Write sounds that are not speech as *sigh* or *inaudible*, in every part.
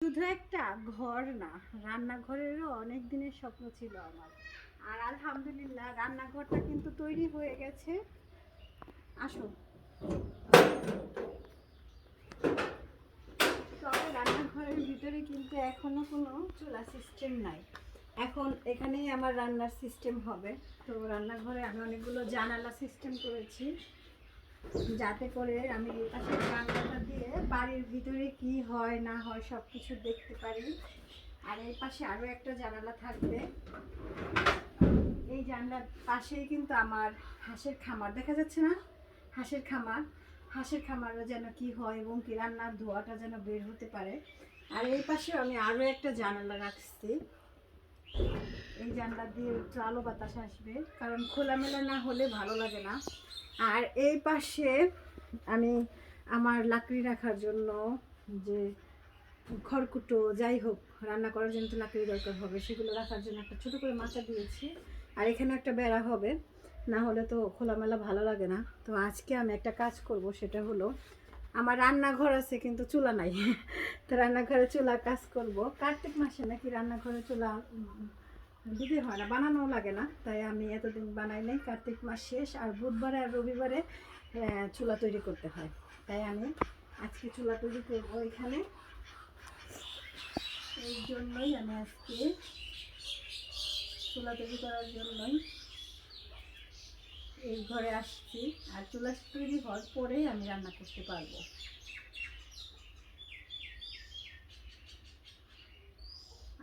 শুধু একটা ঘর না, রান্নাঘরেরও অনেক দিনের স্বপ্ন ছিল আমার। আর আলহামদুলিল্লাহ, রান্নাঘরটা কিন্তু তৈরি হয়ে গেছে। আসো তবে রান্নাঘরের ভিতরে কিন্তু এখনও কোনো চুলা সিস্টেম নাই। এখন এখানেই আমার রান্নার সিস্টেম হবে। তো রান্নাঘরে আমি অনেকগুলো জানালা সিস্টেম করেছি। যাতে করে আমি এই পাশে জানলাটা দিয়ে বাড়ির ভিতরে কি হয়, না হয় সব কিছু দেখতে পারি। আর এই পাশে আরও একটা জানালা থাকবে। এই জানলার পাশেই কিন্তু আমার হাঁসের খামার। দেখা যাচ্ছে না? হাঁসের খামার। হাঁসের খামারও যেন কি হয় এবং কি রান্নার ধোয়াটা যেন বের হতে পারে। আর এই পাশে আমি আরও একটা জানালা রাখছি। এই জানলা দিয়ে একটু আলো বাতাস আসবে, কারণ খোলামেলা না হলে ভালো লাগে না। আর এই পাশে আমি আমার লাকড়ি রাখার জন্য যে খড়কুটো, যাই হোক, রান্না করার জন্য তো লাকড়ি দরকার হবে, সেগুলো রাখার জন্য একটা ছোটো করে মাচা দিয়েছি। আর এখানে একটা বেড়া হবে, না হলে তো খোলামেলা ভালো লাগে না। তো আজকে আমি একটা কাজ করব, সেটা হলো আমার রান্নাঘর আছে, কিন্তু চুলা নাই। *laughs* তো রান্নাঘরে চুলা কাজ করব। কার্তিক মাসে নাকি রান্নাঘরে চুলা দিতে হয় না, বানানোও লাগে না। তাই আমি এতদিন বানাই নাই, কার্তিক মাস শেষ আর বুধবারে আর রবিবারে চুলা তৈরি করতে হয়। তাই আমি আজকে চুলা তৈরি করব এখানে। এই জন্যই আমি আজকে চুলা তৈরি করার জন্যই এই ঘরে আসছি। আর চুলা তৈরি হওয়ার পরেই আমি রান্না করতে পারব।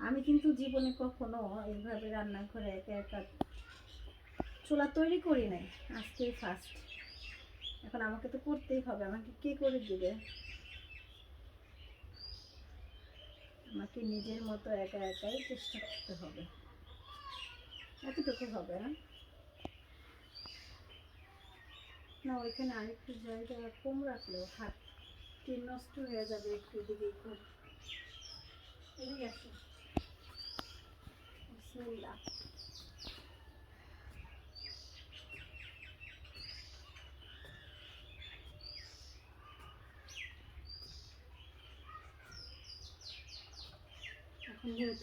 আমি কিন্তু জীবনে কখনো এইভাবে রান্নাঘরে একা একা চুলা তৈরি করি নাই। আজকেই ফার্স্ট এখন আমাকে তো করতেই হবে, আমাকে কে করে দিবে? আমাকে নিজের মতো একা একাই চেষ্টা করতে হবে। এতটুকু হবে না না, ওইখানে আরেকটু জায়গা কম রাখলেও হাত নষ্ট হয়ে যাবে একটু খুব এদিকে আসো।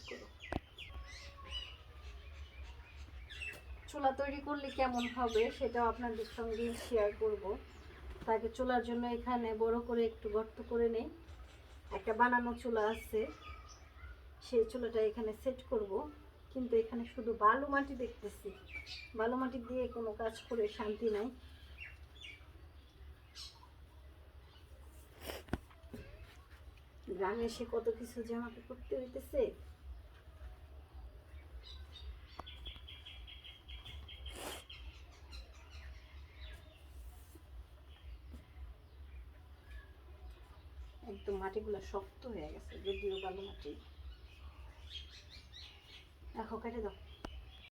করো। চুলা তৈরি করলে কেমন হবে সেটাও আপনাদের সঙ্গে শেয়ার করব। তাকে চুলার জন্য এখানে বড় করে একটু গর্ত করে নেই। একটা বানানো চুলা আছে। সেই চুলাটা এখানে সেট করব। কিন্তু এখানে শুধু বালু মাটি দেখতেছি। বালু মাটি দিয়ে কোনো কাজ করে শান্তি নাই। গ্রামে এসে কত কিছু যে আমাকে করতে হইতেছে। একদম মাটিগুলো শক্ত হয়ে গেছে, যদিও বালু মাটি। ah okay